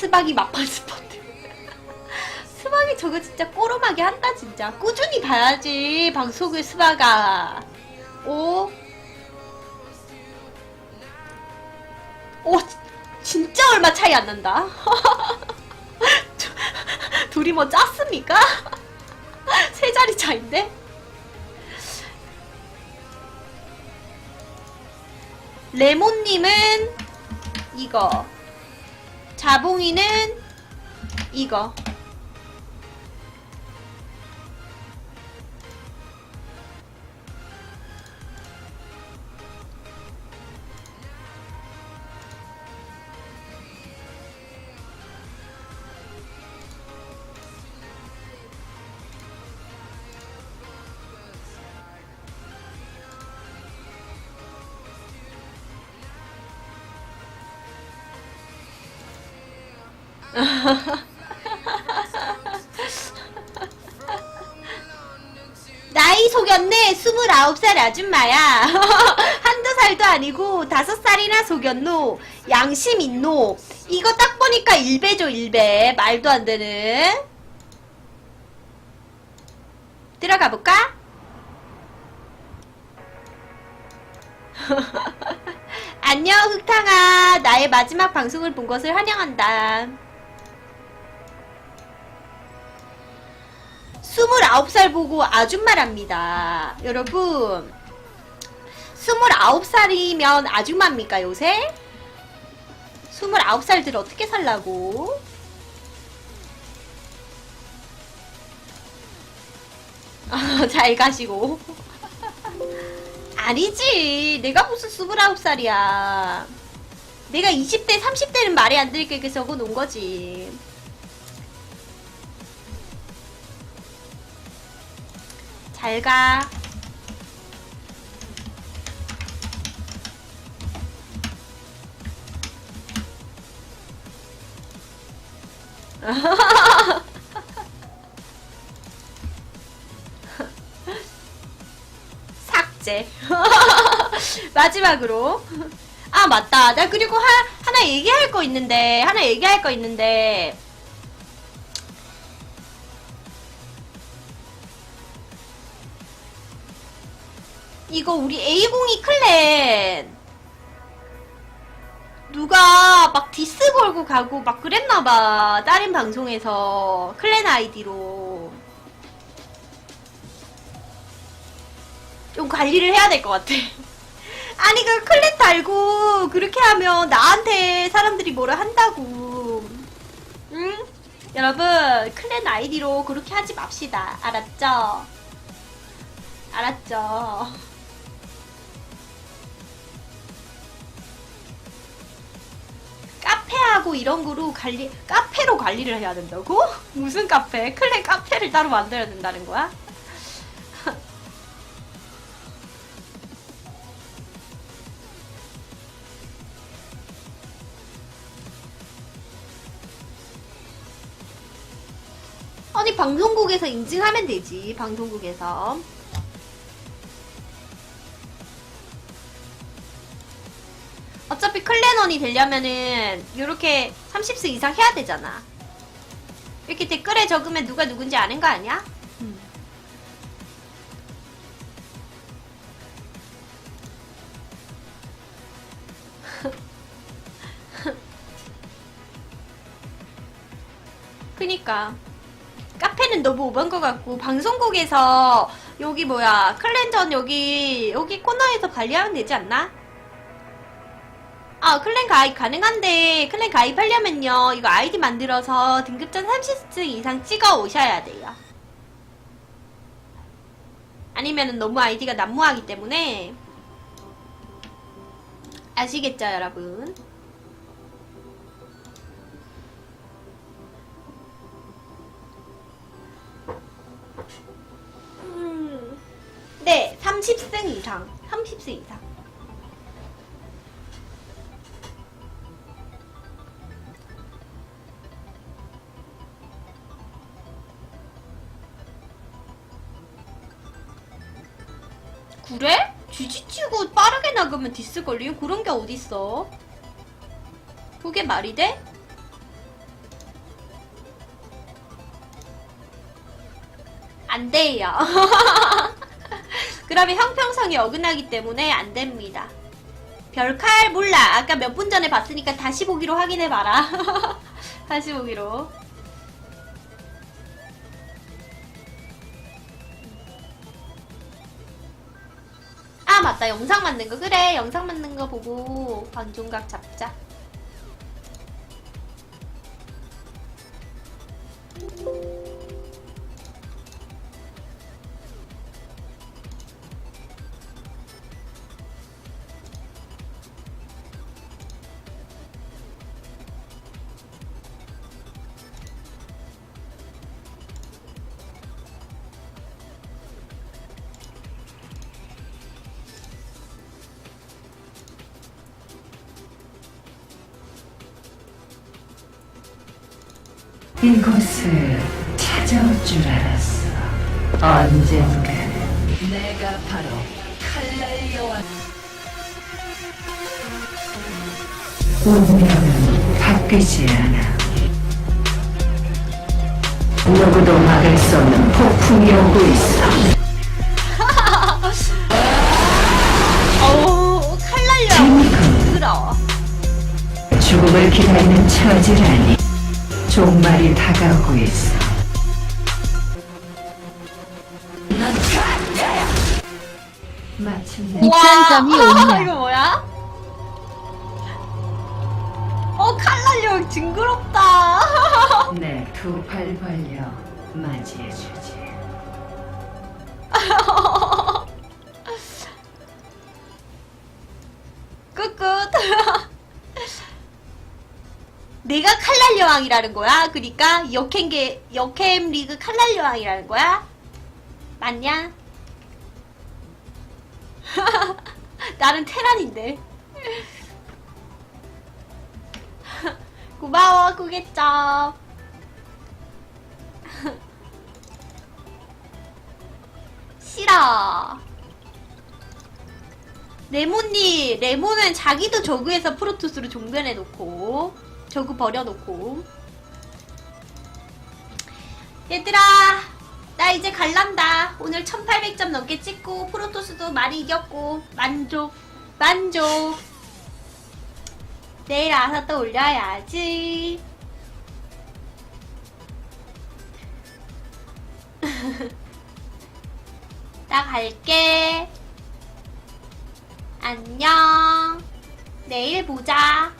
스박이 막판 스포트. 스박이 저거 진짜 꼬름하게 한다 진짜. 꾸준히 봐야지 방송을 스박아. 오. 오 지- 진짜 얼마 차이 안 난다. 저- 둘이 뭐 짰습니까? 세 자리 차인데? 레몬님은 이거. 자봉이는 이거. 나이 속였네. 29살 아줌마야. 한두 살도 아니고 다섯 살이나 속였노. 양심 있노. 이거 딱 보니까 일배죠, 일배. 말도 안 되는. 들어가 볼까? 안녕, 흑탕아. 나의 마지막 방송을 본 것을 환영한다. 29살 보고 아줌마랍니다. 여러분, 29살이면 아줌마입니까, 요새? 29살들 어떻게 살라고? 아, 잘 가시고. 아니지. 내가 무슨 29살이야. 내가 20대, 30대는 말이 안 들게 적어 놓은 거지. 잘 가. 삭제. 마지막으로. 아, 맞다. 나 그리고 하, 하나 얘기할 거 있는데, 하나 얘기할 거 있는데, 이거 우리 A02 클랜 누가 막 디스 걸고 가고 막 그랬나봐 다른 방송에서 클랜 아이디로 좀 관리를 해야 될 것 같아 아니 그 클랜 달고 그렇게 하면 나한테 사람들이 뭐라 한다고 응? 여러분 클랜 아이디로 그렇게 하지 맙시다 알았죠? 알았죠? 카페하고 이런 거로 관리, 카페로 관리를 해야 된다고? 무슨 카페? 클랜 카페를 따로 만들어야 된다는 거야? 아니, 방송국에서 인증하면 되지, 방송국에서. 원이 되려면은 이렇게 30수 이상 해야 되잖아. 이렇게 댓글에 적으면 누가 누군지 아는 거 아니야? 그니까 카페는 너무 오반 것 같고 방송국에서 여기 뭐야 클랜전 여기 여기 코너에서 관리하면 되지 않나? 아, 클랜 가입 가능한데, 클랜 가입하려면요, 이거 아이디 만들어서 등급전 30등 이상 찍어 오셔야 돼요. 아니면은 너무 아이디가 난무하기 때문에. 아시겠죠, 여러분? 음, 네, 30승 이상. 30승 이상. 그래? 뒤지치고 빠르게 나가면 디스 걸리는 그런 게 어딨어? 그게 말이 돼? 안 돼요. 그러면 형평성이 어긋나기 때문에 안 됩니다. 별칼 몰라. 아까 몇 분 전에 봤으니까 다시 보기로 확인해봐라. 다시 보기로. 아 맞다. 영상 만든 거. 그래. 영상 만든 거 보고 방종각 잡자 이곳을 찾아올 줄 알았어. 언젠가 내가 바로 칼날 여왕. 운명은 바뀌지 않아. 누구도 막을 수 없는 폭풍이 오고 있어. 어우 칼날려 재밌군. 부끄러워 죽음을 기다리는 처지라니. 종말이 다가오고 있어. 마침내 이천 점이 오냐. 이거 뭐야? 어 칼날려 징그럽다 내 두 팔 벌려 맞이해주지. 내가 칼날 여왕이라는 거야? 그니까 역행계 역행 리그 칼날 여왕이라는 거야? 맞냐? 나는 테란인데 고마워 구겠죠 싫어 레몬이 레몬은 자기도 저그에서 프로토스로 종변해 놓고 저그 버려놓고. 얘들아 나 이제 갈란다. 오늘 1800점 넘게 찍고 프로토스도 많이 이겼고. 만족 만족. 내일 아사 또 올려야지. 나 갈게. 안녕. 내일 보자.